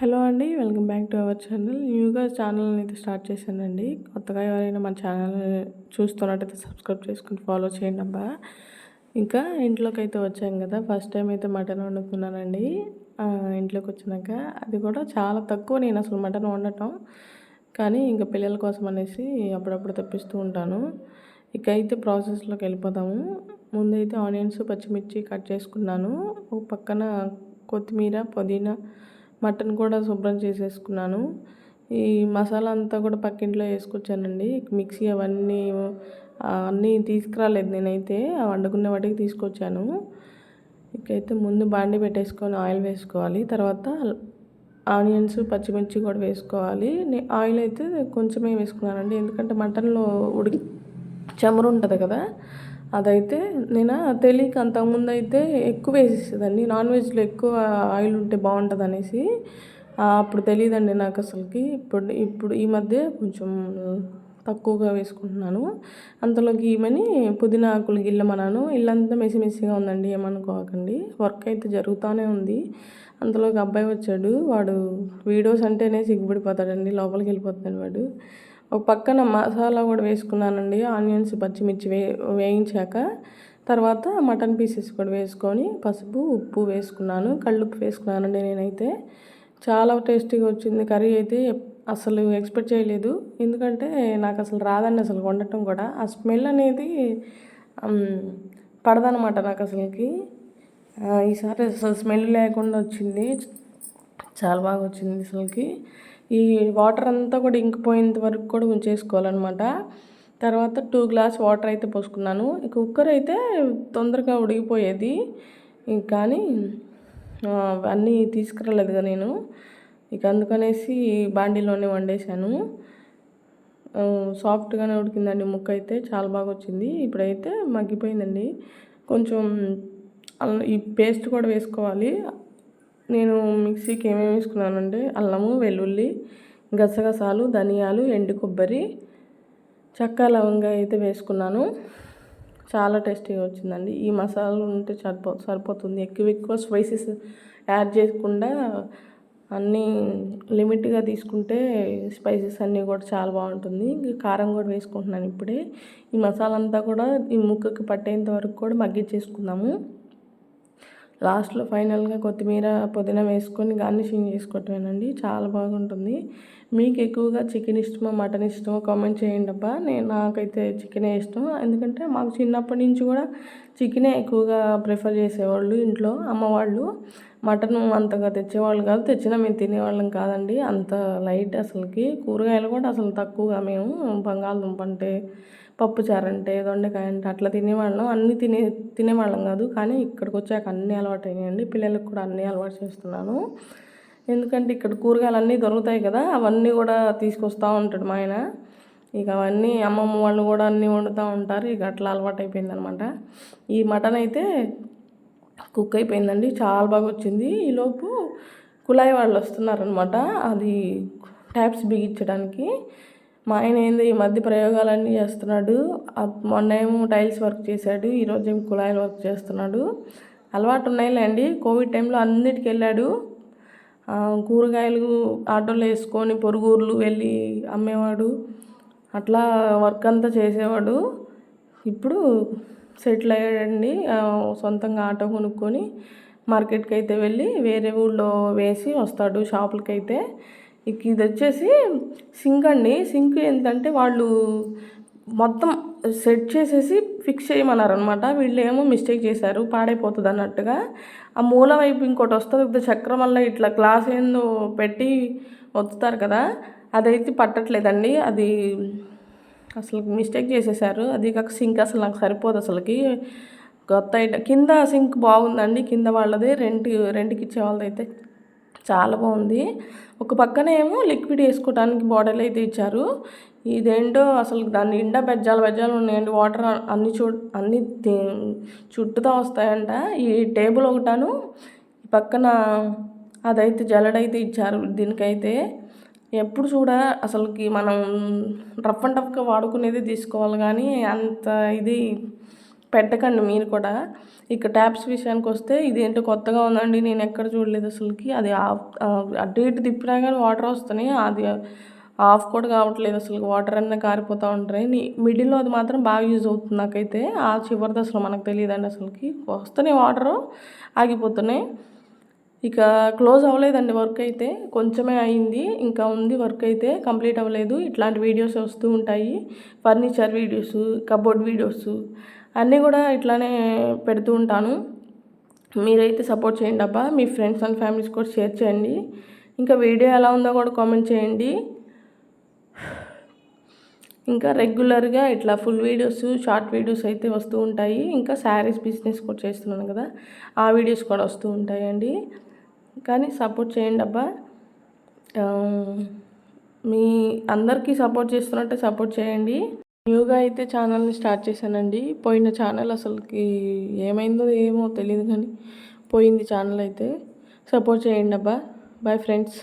Hello అండి welcome back to our channel. న్యూగా channel అయితే స్టార్ట్ చేశానండి. కొత్తగా ఎవరైనా మన ఛానల్ చూస్తున్నట్టయితే సబ్స్క్రైబ్ చేసుకుని ఫాలో చేయండి అబ్బా. ఇంకా ఇంట్లోకి అయితే వచ్చాం కదా ఫస్ట్ టైం అయితే మటన్ వండుతున్నానండి ఇంట్లోకి వచ్చినాక అది కూడా చాలా తక్కువ నేను అసలు మటన్ వండటం. కానీ ఇంకా పిల్లల కోసం అనేసి అప్పుడప్పుడు తెప్పిస్తూ ఉంటాను. ఇక అయితే ప్రాసెస్లోకి వెళ్ళిపోతాము ముందైతే ఆనియన్స్ పచ్చిమిర్చి కట్ చేసుకున్నాను. ఒక పక్కన కొత్తిమీర పుదీనా మటన్ కూడా శుభ్రం చేసేసుకున్నాను. ఈ మసాలా అంతా కూడా పక్కింట్లో వేసుకొచ్చానండి. మిక్సీ అవన్నీ అన్నీ తీసుకురాలేదు నేనైతే. వండుకునే వాటికి తీసుకొచ్చాను. ఇకైతే ముందు బాండి పెట్టేసుకొని ఆయిల్ వేసుకోవాలి. తర్వాత ఆనియన్స్ పచ్చిమిర్చి కూడా వేసుకోవాలి. ఆయిల్ అయితే కొంచెమే వేసుకున్నానండి. ఎందుకంటే మటన్లో ఉడికి చమురు ఉంటుంది కదా. అదైతే నేను తెలియక అంతకుముందు అయితే ఎక్కువ వేసేసేదండి నాన్ వెజ్లో ఎక్కువ ఆయిల్ ఉంటే బాగుంటుంది అనేసి అప్పుడు తెలియదండి నాకు అసలుకి. ఇప్పుడు ఇప్పుడు ఈ మధ్య కొంచెం తక్కువగా వేసుకుంటున్నాను. అంతలోకి ఈమెని పుదీనా ఆకులు గిల్లమన్నాను. ఇల్లంతా మెసి మెసిగా ఉందండి ఏమనుకోకండి. వర్క్ అయితే జరుగుతూనే ఉంది. అంతలోకి అబ్బాయి వచ్చాడు. వాడు వీడియోస్ అంటేనే సిగ్గుపడిపోతాడండి లోపలికి వెళ్ళిపోతాడు వాడు. ఒక పక్కన మసాలా కూడా వేసుకున్నానండి. ఆనియన్స్ పచ్చిమిర్చి వే వేయించాక తర్వాత మటన్ పీసెస్ కూడా వేసుకొని పసుపు ఉప్పు వేసుకున్నాను. కళ్ళుప్పు వేసుకున్నానండి నేనైతే. చాలా టేస్టీగా వచ్చింది. కర్రీ అయితే అసలు ఎక్స్పెక్ట్ చేయలేదు. ఎందుకంటే నాకు అసలు రాదండి అసలు వండటం కూడా. ఆ స్మెల్ అనేది పడదనమాట నాకు అసలుకి. ఈసారి అసలు స్మెల్ లేకుండా వచ్చింది. చాలా బాగా వచ్చింది అసలుకి. ఈ వాటర్ అంతా కూడా ఇంకిపోయేంత వరకు కూడా ఉంచేసుకోవాలన్నమాట. తర్వాత టూ గ్లాస్ వాటర్ అయితే పోసుకున్నాను. కుక్కర్ అయితే తొందరగా ఉడిగిపోయేది. కానీ అన్నీ తీసుకురాలేదుగా నేను. ఇక అందుకనేసి బాండీలోనే వండేసాను సాఫ్ట్గానే ఉడికిందండి ముక్క అయితే చాలా బాగా వచ్చింది. ఇప్పుడైతే మగ్గిపోయిందండి. కొంచెం ఈ పేస్ట్ కూడా వేసుకోవాలి. నేను మిక్సీకి ఏమేమి వేసుకున్నానంటే అల్లము వెల్లుల్లి గసగసాలు ధనియాలు ఎండు కొబ్బరి చక్క లవంగా అయితే వేసుకున్నాను. చాలా టేస్టీగా వచ్చిందండి. ఈ మసాలాలు ఉంటే సరిపో సరిపోతుంది. ఎక్కువ ఎక్కువ స్పైసెస్ యాడ్ చేయకుండా అన్నీ లిమిట్గా తీసుకుంటే స్పైసెస్ అన్నీ కూడా చాలా బాగుంటుంది. ఇంకా కారం కూడా వేసుకుంటున్నాను ఇప్పుడే. ఈ మసాలా అంతా కూడా ఈ ముక్కకి పట్టేంత వరకు కూడా మగ్గించేసుకుందాము. లాస్ట్లో ఫైనల్గా కొత్తిమీర పుదీనా వేసుకొని గార్నిషింగ్ చేసుకోవటమేనండి. చాలా బాగుంటుంది. మీకు ఎక్కువగా చికెన్ ఇష్టమో మటన్ ఇష్టమో కామెంట్ చేయండి అబ్బా. నేను నాకైతే చికెనే ఇష్టం. ఎందుకంటే మాకు చిన్నప్పటి నుంచి కూడా చికెనే ఎక్కువగా ప్రిఫర్ చేసేవాళ్ళు ఇంట్లో అమ్మవాళ్ళు మటన్ అంతగా తెచ్చేవాళ్ళు కాదు. తెచ్చినా మేము తినేవాళ్ళం కాదండి. అంత లైట్ అసలుకి. కూరగాయలు కూడా అసలు తక్కువగా మేము బంగాళదుంప అంటే పప్పుచారు అంటే దొండకాయ అంటే అట్లా తినేవాళ్ళం. అన్నీ తినే తినేవాళ్ళం కాదు. కానీ ఇక్కడికి వచ్చాక అన్నీ అలవాటు అయినాయండి పిల్లలకు కూడా అన్నీ అలవాటు చేస్తున్నాను. ఎందుకంటే ఇక్కడ కూరగాయలు అన్నీ దొరుకుతాయి కదా అవన్నీ కూడా తీసుకొస్తూ ఉంటాడు మా ఆయన. ఇక అవన్నీ అమ్మమ్మ వాళ్ళు కూడా అన్నీ వండుతూ ఉంటారు. ఇక అట్లా అలవాటు అయిపోయిందనమాట ఈ మటన్ అయితే కుక్ అయిపోయిందండి. చాలా బాగా వచ్చింది. ఈలోపు కుళాయి వాళ్ళు వస్తున్నారనమాట. అది ట్యాప్స్ బిగించడానికి. మా ఆయన ఏందో ఈ మధ్య ప్రయోగాలన్నీ చేస్తున్నాడు. మొన్న ఏమో టైల్స్ వర్క్ చేశాడు ఈరోజు ఏమో కుళాయిలు వర్క్ చేస్తున్నాడు. అలవాటు ఉన్నాయిలేండి కోవిడ్ టైంలో అన్నిటికి వెళ్ళాడు. కూరగాయలు ఆటోలో వేసుకొని పొరుగుర్లు వెళ్ళి అమ్మేవాడు. అట్లా వర్క్ అంతా చేసేవాడు. ఇప్పుడు సెటిల్ అయ్యాడండి. సొంతంగా ఆటో కొనుక్కొని మార్కెట్కి అయితే వెళ్ళి వేరే ఊళ్ళో వేసి వస్తాడు షాపులకి అయితే ఇక ఇది వచ్చేసి సింక్ అండి. సింక్ ఏంటంటే వాళ్ళు మొత్తం సెట్ చేసేసి ఫిక్స్ చేయమన్నారు అనమాట వీళ్ళు ఏమో మిస్టేక్ చేశారు పాడైపోతుంది అన్నట్టుగా. ఆ మూల వైపు ఇంకోటి వస్తుంది చక్రం వల్ల ఇట్లా గ్లాస్ ఏందో పెట్టి వస్తారు కదా అదైతే పట్టట్లేదండి. అది అసలు మిస్టేక్ చేసేసారు అది కాక సింక్ అసలు నాకు సరిపోదు అసలుకి. కొత్త ఐటమ్ కింద సింక్ బాగుందండి కింద వాళ్ళది రెంట్ రెంట్కి ఇచ్చే వాళ్ళదైతే చాలా బాగుంది. ఒక పక్కనేమో లిక్విడ్ వేసుకోవడానికి బాటిల్ అయితే ఇచ్చారు. ఇదేంటో అసలు దాని నిండా బెజ్జాలు బెజ్జాలు ఉన్నాయండి. వాటర్ అన్ని చూ అన్ని చుట్టుతా వస్తాయంట. ఈ టేబుల్ ఒకటాను పక్కన అదైతే జల్లడైతే ఇచ్చారు దీనికైతే. ఎప్పుడు చూడ అసలుకి మనం రఫ్ అండ్ టఫ్గా వాడుకునేది తీసుకోవాలి కానీ అంత ఇది పెట్టకండి మీరు కూడా. ఇక ట్యాప్స్ విషయానికి వస్తే ఇదేంటో కొత్తగా ఉందండి నేను ఎక్కడ చూడలేదు అసలుకి. అది ఆఫ్ అటు ఇటు తిప్పినా కానీ వాటర్ వస్తున్నాయి. అది ఆఫ్ కూడా కావట్లేదు అసలు వాటర్ అన్నీ కారిపోతూ ఉంటాయి నీ మిడిల్లో అది మాత్రం బాగా యూజ్ అవుతుంది నాకైతే. ఆ చివరిది అసలు మనకు తెలియదండి అసలుకి. వస్తున్నాయి వాటరు ఆగిపోతున్నాయి. ఇక క్లోజ్ అవ్వలేదండి వర్క్ అయితే. కొంచెమే అయింది ఇంకా ఉంది వర్క్ అయితే. కంప్లీట్ అవ్వలేదు. ఇట్లాంటి వీడియోస్ వస్తూ ఉంటాయి. ఫర్నిచర్ వీడియోస్ కబోర్డ్ వీడియోస్ అన్నీ కూడా ఇట్లానే పెడుతూ ఉంటాను. మీరైతే సపోర్ట్ చేయండి అబ్బా. మీ ఫ్రెండ్స్ అండ్ ఫ్యామిలీస్ కూడా షేర్ చేయండి. ఇంకా వీడియో ఎలా ఉందో కూడా కామెంట్ చేయండి. ఇంకా రెగ్యులర్గా ఇట్లా ఫుల్ వీడియోస్ షార్ట్ వీడియోస్ అయితే వస్తూ ఉంటాయి. ఇంకా శారీస్ బిజినెస్ కూడా చేస్తున్నాను కదా ఆ వీడియోస్ కూడా వస్తూ ఉంటాయండి. కానీ సపోర్ట్ చేయండి అబ్బా. మీ అందరికీ సపోర్ట్ చేస్తున్నట్టే సపోర్ట్ చేయండి. న్యూగా అయితే ఛానల్ని స్టార్ట్ చేశానండి. పోయిన ఛానల్ అసలుకి ఏమైందో ఏమో తెలియదు కానీ పోయింది ఛానల్ అయితే. సపోర్ట్ చేయండి అబ్బా. Bye friends.